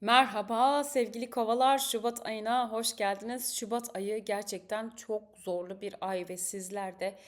Merhaba sevgili kovalar, Şubat ayına hoş geldiniz. Şubat ayı gerçekten çok zorlu bir ay ve sizler de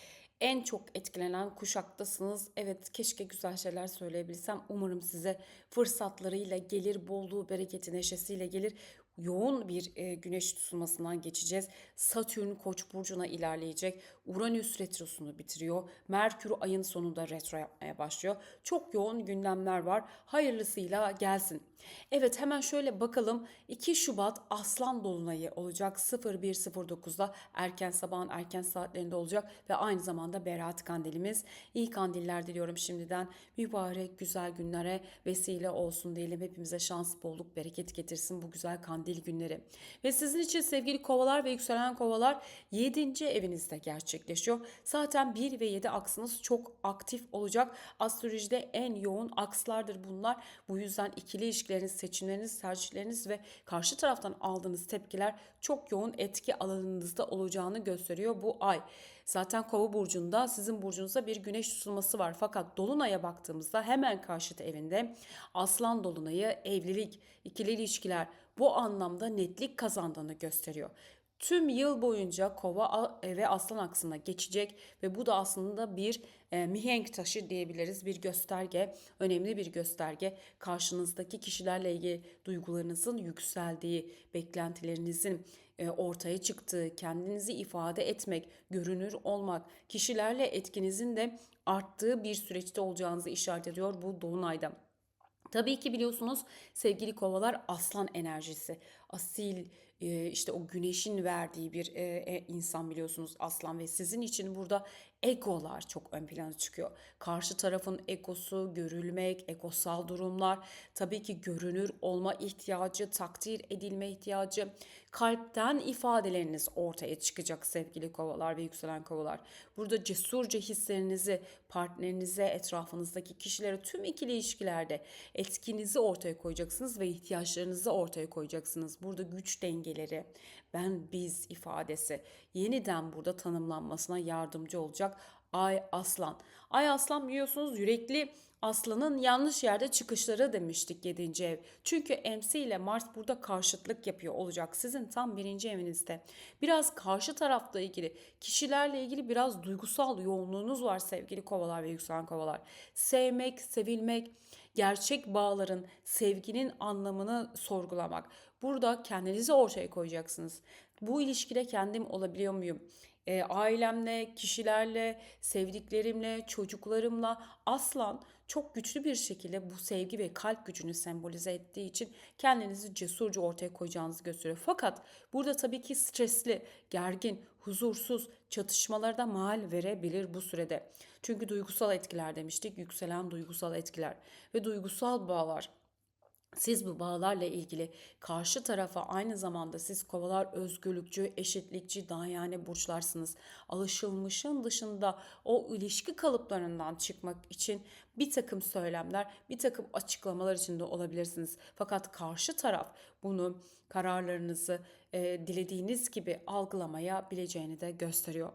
en çok etkilenen kuşaktasınız. Evet, keşke güzel şeyler söyleyebilsem. Umarım size fırsatlarıyla gelir, bolluğu, bereketi, neşesiyle gelir. Yoğun bir e, güneş tutulmasından geçeceğiz. Satürn Koç burcuna ilerleyecek. Uranüs retrosunu bitiriyor. Merkür ayın sonunda retro yapmaya başlıyor. Çok yoğun gündemler var. Hayırlısıyla gelsin. Evet hemen şöyle bakalım. 2 Şubat Aslan Dolunayı olacak 01.09'da erken sabahın erken saatlerinde olacak ve aynı zamanda Berat Kandilimiz. İyi kandiller diliyorum şimdiden. Mübarek güzel günlere vesile olsun diyelim. Hepimize şans, bolluk, bereket getirsin bu güzel kandil günleri. Ve sizin için sevgili kovalar ve yükselen kovalar 7. evinizde gerçekleşiyor. Zaten 1 ve 7 aksınız çok aktif olacak. Astrolojide en yoğun akslardır bunlar. Bu yüzden ikili ilişkileriniz, seçimleriniz, tercihleriniz ve karşı taraftan aldığınız tepkiler çok yoğun etki alanınızda olacağını gösteriyor bu ay. Zaten Kova burcunda sizin burcunuzda bir güneş tutulması var. Fakat dolunaya baktığımızda hemen karşıt evinde Aslan dolunayı evlilik, ikili ilişkiler bu anlamda netlik kazandığını gösteriyor tüm yıl boyunca kova ve aslan aksına geçecek ve bu da aslında bir e, mihenk taşı diyebiliriz. Bir gösterge, önemli bir gösterge. Karşınızdaki kişilerle ilgili duygularınızın yükseldiği, beklentilerinizin e, ortaya çıktığı, kendinizi ifade etmek, görünür olmak, kişilerle etkinizin de arttığı bir süreçte olacağınızı işaret ediyor bu dolunayda. Tabii ki biliyorsunuz sevgili kovalar aslan enerjisi. Asil işte o güneşin verdiği bir e, insan biliyorsunuz aslan ve sizin için burada egolar çok ön plana çıkıyor. Karşı tarafın egosu, görülmek, egosal durumlar, tabii ki görünür olma ihtiyacı, takdir edilme ihtiyacı, kalpten ifadeleriniz ortaya çıkacak sevgili kovalar ve yükselen kovalar. Burada cesurca hislerinizi partnerinize, etrafınızdaki kişilere, tüm ikili ilişkilerde etkinizi ortaya koyacaksınız ve ihtiyaçlarınızı ortaya koyacaksınız. Burada güç dengeleri, ben biz ifadesi yeniden burada tanımlanmasına yardımcı olacak. Ay aslan. Ay aslan biliyorsunuz yürekli aslanın yanlış yerde çıkışları demiştik 7. ev. Çünkü MC ile Mars burada karşıtlık yapıyor olacak. Sizin tam birinci evinizde. Biraz karşı tarafla ilgili, kişilerle ilgili biraz duygusal yoğunluğunuz var sevgili kovalar ve yükselen kovalar. Sevmek, sevilmek, gerçek bağların, sevginin anlamını sorgulamak. Burada kendinizi ortaya koyacaksınız. Bu ilişkide kendim olabiliyor muyum? E, ailemle, kişilerle, sevdiklerimle, çocuklarımla aslan çok güçlü bir şekilde bu sevgi ve kalp gücünü sembolize ettiği için kendinizi cesurca ortaya koyacağınızı gösteriyor. Fakat burada tabii ki stresli, gergin, huzursuz çatışmalarda mal verebilir bu sürede. Çünkü duygusal etkiler demiştik, yükselen duygusal etkiler ve duygusal bağlar siz bu bağlarla ilgili karşı tarafa aynı zamanda siz kovalar özgürlükçü, eşitlikçi, dayane burçlarsınız. Alışılmışın dışında o ilişki kalıplarından çıkmak için bir takım söylemler, bir takım açıklamalar içinde olabilirsiniz. Fakat karşı taraf bunu kararlarınızı e, dilediğiniz gibi algılamaya bileceğini de gösteriyor.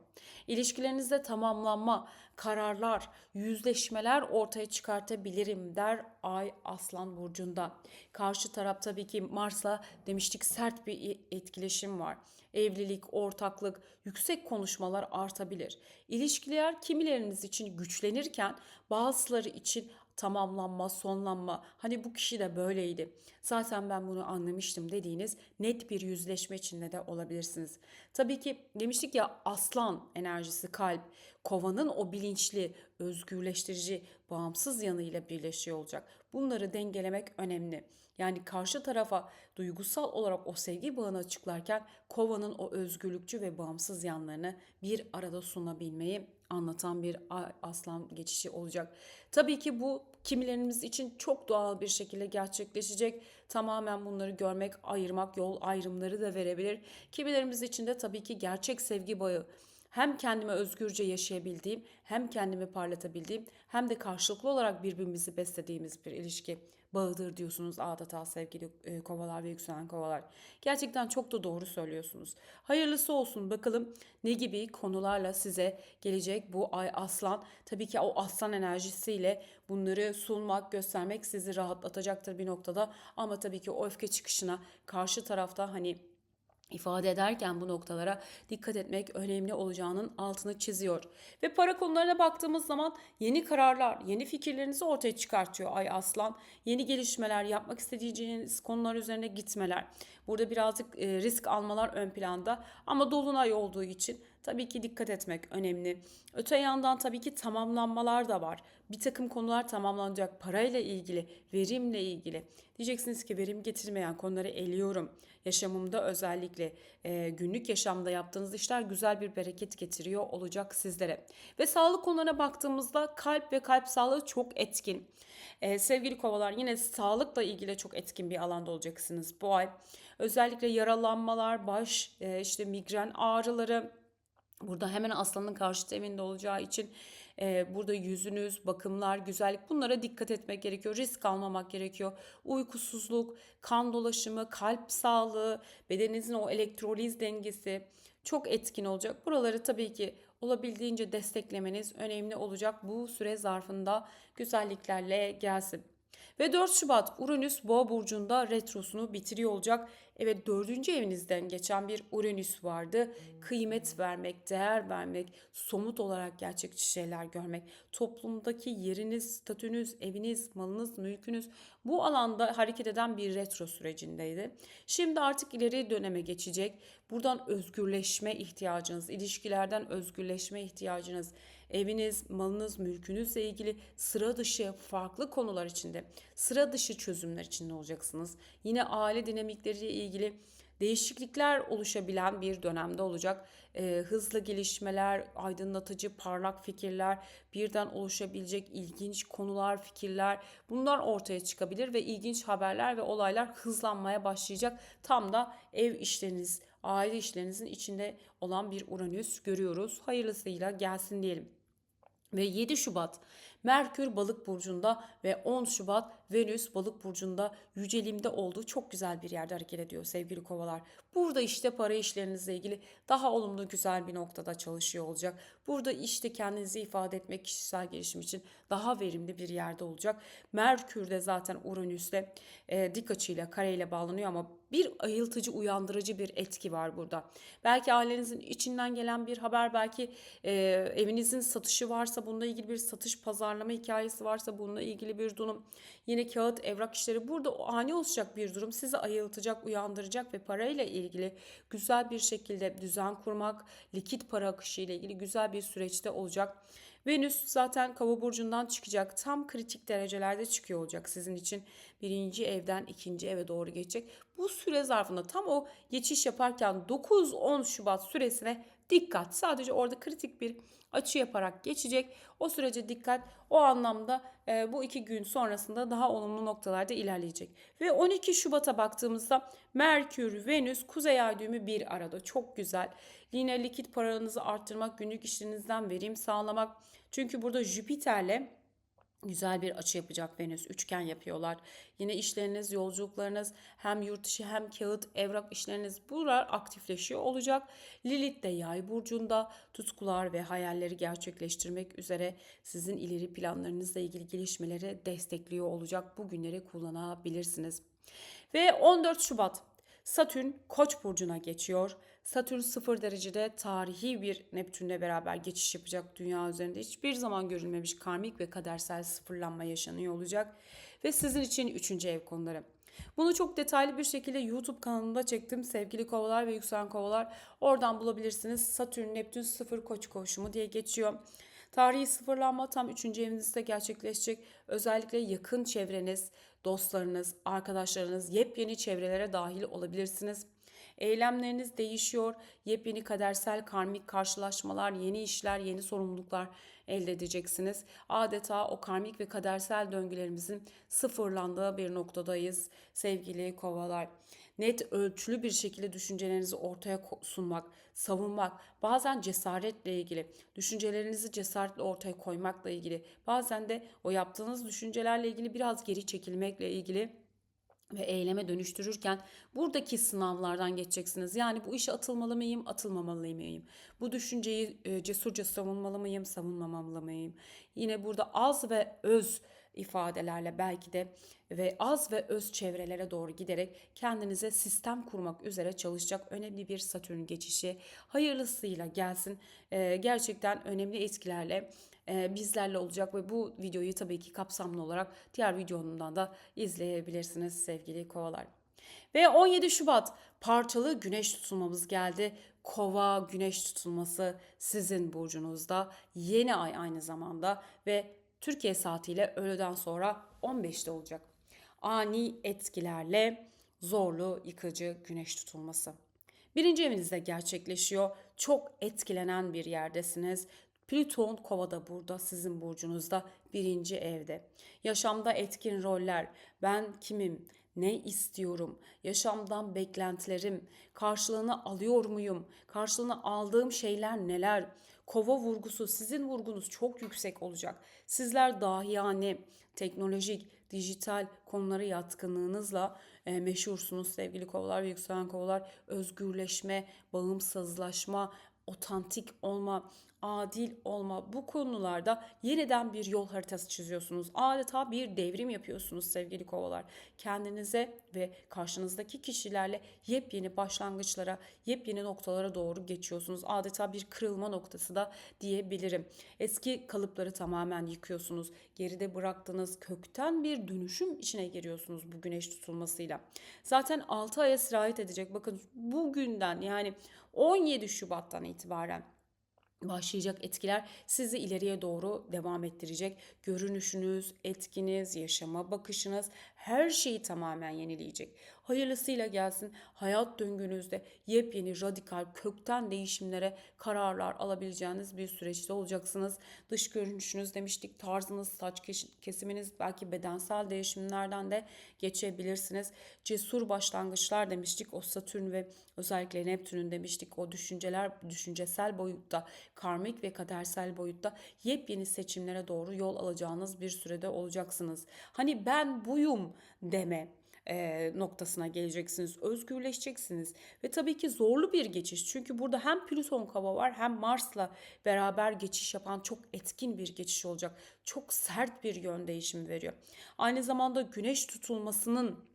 İlişkilerinizde tamamlanma, kararlar, yüzleşmeler ortaya çıkartabilirim der Ay Aslan Burcu'nda. Karşı taraf tabii ki Mars'la demiştik sert bir etkileşim var. Evlilik, ortaklık, yüksek konuşmalar artabilir. İlişkiler kimileriniz için güçlenirken bazıları için tamamlanma, sonlanma. Hani bu kişi de böyleydi. Zaten ben bunu anlamıştım dediğiniz net bir yüzleşme içinde de olabilirsiniz. Tabii ki demiştik ya aslan enerjisi kalp, kovanın o bilinçli, özgürleştirici, bağımsız yanıyla birleşiyor olacak. Bunları dengelemek önemli. Yani karşı tarafa duygusal olarak o sevgi bağını açıklarken kovanın o özgürlükçü ve bağımsız yanlarını bir arada sunabilmeyi anlatan bir aslan geçişi olacak. Tabii ki bu kimilerimiz için çok doğal bir şekilde gerçekleşecek. Tamamen bunları görmek, ayırmak, yol ayrımları da verebilir. Kimilerimiz için de tabii ki gerçek sevgi bağı hem kendime özgürce yaşayabildiğim, hem kendimi parlatabildiğim, hem de karşılıklı olarak birbirimizi beslediğimiz bir ilişki bağıdır diyorsunuz adeta sevgili e, kovalar ve yükselen kovalar. Gerçekten çok da doğru söylüyorsunuz. Hayırlısı olsun bakalım ne gibi konularla size gelecek bu ay aslan. Tabii ki o aslan enerjisiyle bunları sunmak, göstermek sizi rahatlatacaktır bir noktada. Ama tabii ki o öfke çıkışına karşı tarafta hani ifade ederken bu noktalara dikkat etmek önemli olacağının altını çiziyor. Ve para konularına baktığımız zaman yeni kararlar, yeni fikirlerinizi ortaya çıkartıyor Ay Aslan. Yeni gelişmeler, yapmak istediğiniz konular üzerine gitmeler. Burada birazcık e, risk almalar ön planda ama dolunay olduğu için tabii ki dikkat etmek önemli. Öte yandan tabii ki tamamlanmalar da var. Bir takım konular tamamlanacak parayla ilgili, verimle ilgili. Diyeceksiniz ki verim getirmeyen konuları eliyorum. Yaşamımda özellikle e, günlük yaşamda yaptığınız işler güzel bir bereket getiriyor olacak sizlere. Ve sağlık konularına baktığımızda kalp ve kalp sağlığı çok etkin. E, sevgili kovalar yine sağlıkla ilgili çok etkin bir alanda olacaksınız bu ay. Özellikle yaralanmalar, baş, e, işte migren ağrıları, Burada hemen aslanın karşıt evinde olacağı için e, burada yüzünüz, bakımlar, güzellik bunlara dikkat etmek gerekiyor. Risk almamak gerekiyor. Uykusuzluk, kan dolaşımı, kalp sağlığı, bedeninizin o elektroliz dengesi çok etkin olacak. Buraları tabii ki olabildiğince desteklemeniz önemli olacak. Bu süre zarfında güzelliklerle gelsin. Ve 4 Şubat Uranüs Boğa burcunda retrosunu bitiriyor olacak. Evet dördüncü evinizden geçen bir Uranüs vardı. Kıymet vermek, değer vermek, somut olarak gerçekçi şeyler görmek, toplumdaki yeriniz, statünüz, eviniz, malınız, mülkünüz bu alanda hareket eden bir retro sürecindeydi. Şimdi artık ileri döneme geçecek. Buradan özgürleşme ihtiyacınız, ilişkilerden özgürleşme ihtiyacınız, eviniz, malınız, mülkünüzle ilgili sıra dışı farklı konular içinde, sıra dışı çözümler içinde olacaksınız. Yine aile dinamikleriyle ilgili değişiklikler oluşabilen bir dönemde olacak. E, hızlı gelişmeler, aydınlatıcı, parlak fikirler, birden oluşabilecek ilginç konular, fikirler bunlar ortaya çıkabilir ve ilginç haberler ve olaylar hızlanmaya başlayacak. Tam da ev işleriniz, aile işlerinizin içinde olan bir Uranüs görüyoruz. Hayırlısıyla gelsin diyelim. Ve 7 Şubat Merkür Balık burcunda ve 10 Şubat Venüs Balık burcunda yücelimde olduğu çok güzel bir yerde hareket ediyor sevgili kovalar. Burada işte para işlerinizle ilgili daha olumlu güzel bir noktada çalışıyor olacak. Burada işte kendinizi ifade etmek kişisel gelişim için daha verimli bir yerde olacak. Merkür de zaten Uranüs'le e, dik açıyla kareyle bağlanıyor ama bir ayıltıcı, uyandırıcı bir etki var burada. Belki ailenizin içinden gelen bir haber, belki e, evinizin satışı varsa bununla ilgili bir satış pazarlama hikayesi varsa bununla ilgili bir durum. Yine kağıt, evrak işleri burada ani olacak bir durum sizi ayıltacak, uyandıracak ve parayla ilgili güzel bir şekilde düzen kurmak, likit para akışı ile ilgili güzel bir süreçte olacak. Venüs zaten kova burcundan çıkacak. Tam kritik derecelerde çıkıyor olacak sizin için. Birinci evden ikinci eve doğru geçecek. Bu süre zarfında tam o geçiş yaparken 9-10 Şubat süresine dikkat. Sadece orada kritik bir açı yaparak geçecek. O sürece dikkat o anlamda e, bu iki gün sonrasında daha olumlu noktalarda ilerleyecek. Ve 12 Şubat'a baktığımızda Merkür, Venüs, Kuzey Ay düğümü bir arada. Çok güzel. Yine likit paranızı arttırmak, günlük işlerinizden verim sağlamak. Çünkü burada Jüpiter'le güzel bir açı yapacak Venüs. Üçgen yapıyorlar. Yine işleriniz, yolculuklarınız hem yurt dışı hem kağıt, evrak işleriniz buralar aktifleşiyor olacak. Lilith de yay burcunda tutkular ve hayalleri gerçekleştirmek üzere sizin ileri planlarınızla ilgili gelişmeleri destekliyor olacak. Bu günleri kullanabilirsiniz. Ve 14 Şubat Satürn Koç burcuna geçiyor. Satürn 0 derecede tarihi bir Neptünle beraber geçiş yapacak dünya üzerinde. Hiçbir zaman görülmemiş karmik ve kadersel sıfırlanma yaşanıyor olacak. Ve sizin için 3. ev konuları. Bunu çok detaylı bir şekilde YouTube kanalımda çektim. Sevgili kovalar ve yükselen kovalar oradan bulabilirsiniz. Satürn Neptün 0 koç koşumu diye geçiyor. Tarihi sıfırlanma tam 3. evinizde gerçekleşecek. Özellikle yakın çevreniz, dostlarınız, arkadaşlarınız yepyeni çevrelere dahil olabilirsiniz. Eylemleriniz değişiyor. Yepyeni kadersel karmik karşılaşmalar, yeni işler, yeni sorumluluklar elde edeceksiniz. Adeta o karmik ve kadersel döngülerimizin sıfırlandığı bir noktadayız sevgili kovalar. Net ölçülü bir şekilde düşüncelerinizi ortaya sunmak, savunmak, bazen cesaretle ilgili, düşüncelerinizi cesaretle ortaya koymakla ilgili, bazen de o yaptığınız düşüncelerle ilgili biraz geri çekilmekle ilgili ve eyleme dönüştürürken buradaki sınavlardan geçeceksiniz. Yani bu işe atılmalı mıyım, atılmamalı mıyım? Bu düşünceyi e, cesurca savunmalı mıyım, savunmamalı mıyım? Yine burada az ve öz ifadelerle belki de ve az ve öz çevrelere doğru giderek kendinize sistem kurmak üzere çalışacak önemli bir Satürn geçişi hayırlısıyla gelsin. E, gerçekten önemli etkilerle bizlerle olacak ve bu videoyu tabii ki kapsamlı olarak diğer videomdan da izleyebilirsiniz sevgili kovalar. Ve 17 Şubat parçalı güneş tutulmamız geldi. Kova güneş tutulması sizin burcunuzda. Yeni ay aynı zamanda ve Türkiye saatiyle öğleden sonra 15'te olacak. Ani etkilerle zorlu yıkıcı güneş tutulması. Birinci evinizde gerçekleşiyor. Çok etkilenen bir yerdesiniz. Plüton kovada burada sizin burcunuzda birinci evde. Yaşamda etkin roller, ben kimim, ne istiyorum, yaşamdan beklentilerim, karşılığını alıyor muyum, karşılığını aldığım şeyler neler, kova vurgusu sizin vurgunuz çok yüksek olacak. Sizler dahiyane, teknolojik, dijital konulara yatkınlığınızla e, meşhursunuz sevgili kovalar ve yükselen kovalar. Özgürleşme, bağımsızlaşma, otantik olma, adil olma bu konularda yeniden bir yol haritası çiziyorsunuz. Adeta bir devrim yapıyorsunuz sevgili kovalar. Kendinize ve karşınızdaki kişilerle yepyeni başlangıçlara, yepyeni noktalara doğru geçiyorsunuz. Adeta bir kırılma noktası da diyebilirim. Eski kalıpları tamamen yıkıyorsunuz. Geride bıraktığınız kökten bir dönüşüm içine giriyorsunuz bu güneş tutulmasıyla. Zaten 6 aya sirayet edecek. Bakın bugünden yani 17 Şubat'tan itibaren başlayacak etkiler sizi ileriye doğru devam ettirecek. Görünüşünüz, etkiniz, yaşama bakışınız her şeyi tamamen yenileyecek. Hayırlısıyla gelsin hayat döngünüzde yepyeni radikal kökten değişimlere kararlar alabileceğiniz bir süreçte olacaksınız. Dış görünüşünüz demiştik tarzınız, saç kesiminiz belki bedensel değişimlerden de geçebilirsiniz. Cesur başlangıçlar demiştik o Satürn ve özellikle Neptün'ün demiştik o düşünceler düşüncesel boyutta karmik ve kadersel boyutta yepyeni seçimlere doğru yol alacağınız bir sürede olacaksınız. Hani ben buyum deme e, noktasına geleceksiniz. Özgürleşeceksiniz. Ve tabii ki zorlu bir geçiş. Çünkü burada hem Plüton kava var hem Mars'la beraber geçiş yapan çok etkin bir geçiş olacak. Çok sert bir yön değişimi veriyor. Aynı zamanda güneş tutulmasının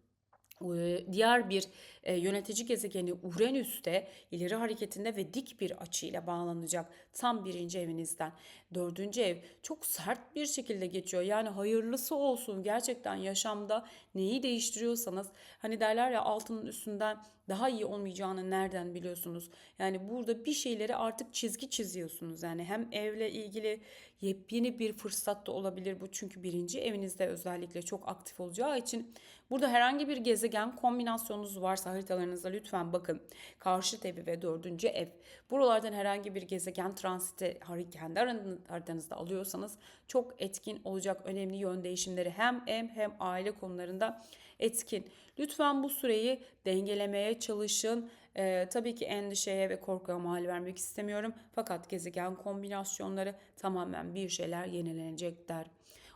diğer bir e, yönetici gezegeni Uranüs'te ileri hareketinde ve dik bir açıyla bağlanacak tam birinci evinizden. Dördüncü ev çok sert bir şekilde geçiyor. Yani hayırlısı olsun gerçekten yaşamda neyi değiştiriyorsanız hani derler ya altının üstünden daha iyi olmayacağını nereden biliyorsunuz? Yani burada bir şeyleri artık çizgi çiziyorsunuz. Yani hem evle ilgili yepyeni bir fırsat da olabilir bu. Çünkü birinci evinizde özellikle çok aktif olacağı için burada herhangi bir gezegen kombinasyonunuz varsa haritalarınızda lütfen bakın. Karşıt evi ve dördüncü ev. Buralardan herhangi bir gezegen transiti kendi haritanızda alıyorsanız çok etkin olacak önemli yön değişimleri hem ev hem aile konularında etkin. Lütfen bu süreyi dengelemeye çalışın. Ee, tabii ki endişeye ve korkuya mal vermek istemiyorum. Fakat gezegen kombinasyonları tamamen bir şeyler yenilenecekler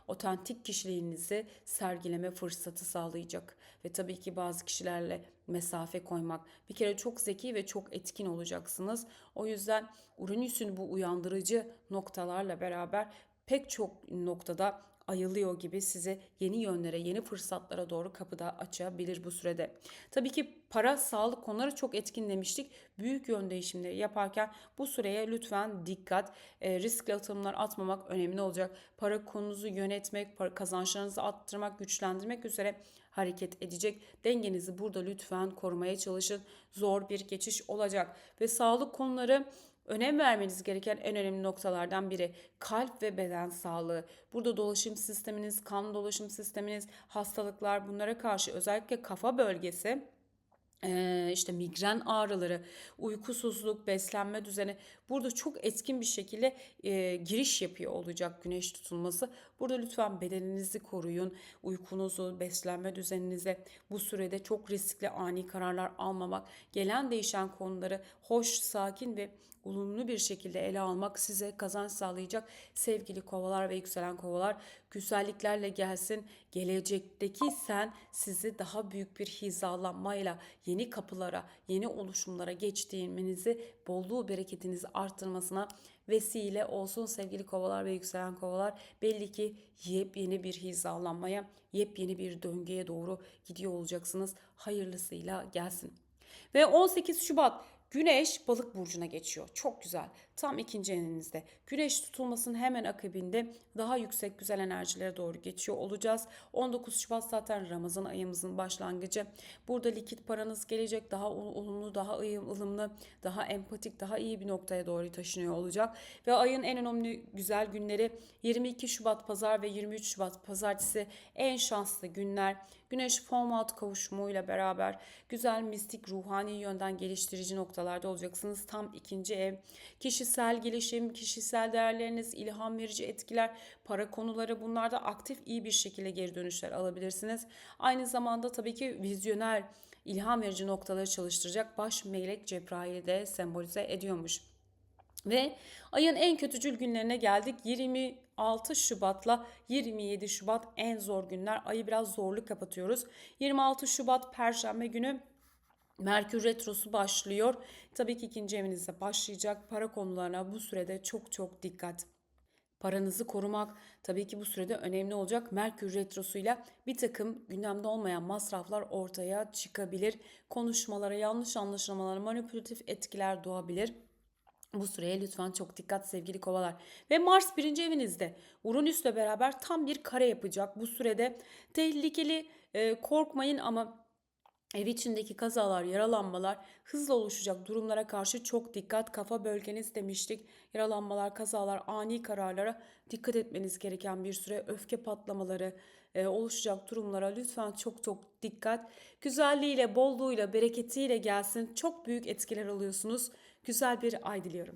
otantik kişiliğinizi sergileme fırsatı sağlayacak. Ve tabii ki bazı kişilerle mesafe koymak. Bir kere çok zeki ve çok etkin olacaksınız. O yüzden Uranüs'ün bu uyandırıcı noktalarla beraber pek çok noktada ayılıyor gibi size yeni yönlere, yeni fırsatlara doğru kapıda açabilir bu sürede. Tabii ki para, sağlık konuları çok etkinlemiştik. Büyük yön değişimleri yaparken bu süreye lütfen dikkat. E, riskli atımlar atmamak önemli olacak. Para konunuzu yönetmek, para kazançlarınızı arttırmak, güçlendirmek üzere hareket edecek. Dengenizi burada lütfen korumaya çalışın. Zor bir geçiş olacak ve sağlık konuları Önem vermeniz gereken en önemli noktalardan biri kalp ve beden sağlığı. Burada dolaşım sisteminiz, kan dolaşım sisteminiz, hastalıklar bunlara karşı özellikle kafa bölgesi işte migren ağrıları, uykusuzluk, beslenme düzeni burada çok etkin bir şekilde eee, giriş yapıyor olacak güneş tutulması. Burada lütfen bedeninizi koruyun, uykunuzu, beslenme düzeninize bu sürede çok riskli ani kararlar almamak, gelen değişen konuları hoş, sakin ve olumlu bir şekilde ele almak size kazanç sağlayacak sevgili kovalar ve yükselen kovalar güzelliklerle gelsin. Gelecekteki sen sizi daha büyük bir hizalanmayla yeni kapılara, yeni oluşumlara geçtiğinizi, bolluğu, bereketinizi arttırmasına vesile olsun sevgili kovalar ve yükselen kovalar. Belli ki yepyeni bir hizalanmaya, yepyeni bir döngüye doğru gidiyor olacaksınız. Hayırlısıyla gelsin. Ve 18 Şubat Güneş balık burcuna geçiyor. Çok güzel. Tam ikinci elinizde. Güneş tutulmasının hemen akabinde daha yüksek güzel enerjilere doğru geçiyor olacağız. 19 Şubat zaten Ramazan ayımızın başlangıcı. Burada likit paranız gelecek. Daha olumlu, daha ılımlı, daha empatik, daha iyi bir noktaya doğru taşınıyor olacak. Ve ayın en önemli güzel günleri 22 Şubat pazar ve 23 Şubat pazartesi en şanslı günler. Güneş form out kavuşumuyla beraber güzel mistik ruhani yönden geliştirici noktalarda olacaksınız. Tam ikinci ev. Kişisel gelişim, kişisel değerleriniz, ilham verici etkiler, para konuları bunlarda aktif iyi bir şekilde geri dönüşler alabilirsiniz. Aynı zamanda tabii ki vizyoner, ilham verici noktaları çalıştıracak baş melek Cebrail'i de sembolize ediyormuş. Ve ayın en kötücül günlerine geldik. 26 Şubat'la 27 Şubat en zor günler. Ayı biraz zorlu kapatıyoruz. 26 Şubat Perşembe günü Merkür Retrosu başlıyor. Tabii ki ikinci evinizde başlayacak. Para konularına bu sürede çok çok dikkat. Paranızı korumak tabii ki bu sürede önemli olacak. Merkür Retrosu'yla bir takım gündemde olmayan masraflar ortaya çıkabilir. Konuşmalara, yanlış anlaşılmalara, manipülatif etkiler doğabilir. Bu süreye lütfen çok dikkat sevgili kovalar. Ve Mars birinci evinizde Uranüs'le beraber tam bir kare yapacak. Bu sürede tehlikeli e, korkmayın ama Ev içindeki kazalar, yaralanmalar, hızla oluşacak durumlara karşı çok dikkat. Kafa bölgeniz demiştik. Yaralanmalar, kazalar, ani kararlara dikkat etmeniz gereken bir süre. Öfke patlamaları, e, oluşacak durumlara lütfen çok çok dikkat. Güzelliğiyle, bolluğuyla, bereketiyle gelsin. Çok büyük etkiler alıyorsunuz. Güzel bir ay diliyorum.